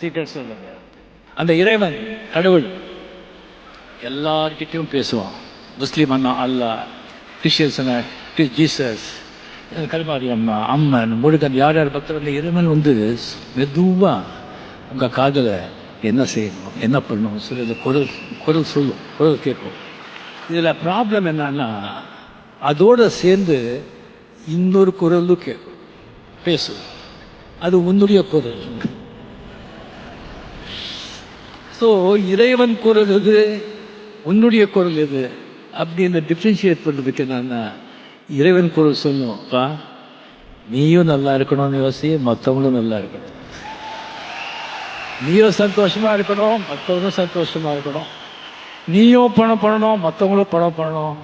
சீக்கிரம் சொல்லுங்க. அந்த இறைவன் கடவுள் எல்லார்கிட்டையும் பேசுவான். முஸ்லீம் அண்ணா அல்லா கிறிஸ்டியன்ஸ் அண்ணா ஜீசஸ் கல்மாரி அம்மா அம்மன் முழுக்கன் யார் யார் பக்தர் இறைவன் வந்து மெதுவாக உங்கள் காதில் என்ன செய்யணும் என்ன பண்ணணும் சொல்லி அந்த குரல் குரல் சொல்லும் குரல் கேட்கும். இதில் ப்ராப்ளம் என்னன்னா அதோடு சேர்ந்து இன்னொரு குரலும் கேட்கும். பேசும் அது உன்னுடைய குரல். ஸோ இறைவன் குரல் இது உன்னுடைய குரல் இது அப்படின்னு டிஃப்ரென்ஷியேட் பண்ணுறதுக்கு நான் இறைவன் குரல் சொல்லும்ப்பா நீயும் நல்லா இருக்கணும்னு யோசி மற்றவங்களும் நல்லா இருக்கணும். நீயும் சந்தோஷமா இருக்கணும் மற்றவங்களும் சந்தோஷமா இருக்கணும். நீயும் பணம் பண்ணணும் மற்றவங்களும் பணம் பண்ணணும்.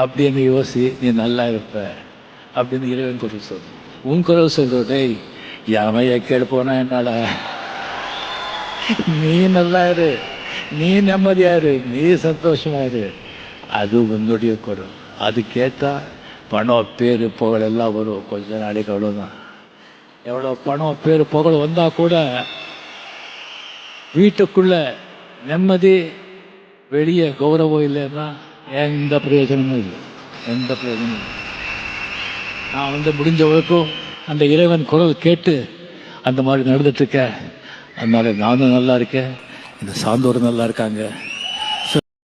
அப்படின்னு யோசி நீ நல்லா இருப்ப அப்படின்னு இறைவன் குரல் சொல்லு உன் குரல் சொல்ற டேய் யாமையை கேடு போனா என்னால நீ நல்லா இரு நீ நிம்மதியா இரு நீ சந்தோஷமா இரு அது உன்னுடைய குரல் அது கேட்டா பணம் பேர் புகழ் எல்லாம் வரும். கொஞ்ச நாளைக்கு அவ்வளோதான் எவ்வளோ பணம் பேர் புகழ் வந்தா கூட வீட்டுக்குள்ள நிம்மதி வெளியே கௌரவம் இல்லைன்னா எந்த பிரயோஜனமும் இல்லை? எந்த பிரயோஜனமும் இல்லை. நான் வந்து முடிஞ்ச வரைக்கும் அந்த இறைவன் குரல் கேட்டு அந்த மாதிரி நடந்துட்டுருக்கேன் அதனால நானும் நல்லா இருக்கேன். இந்த சார்ந்தோரும் நல்லா இருக்காங்க.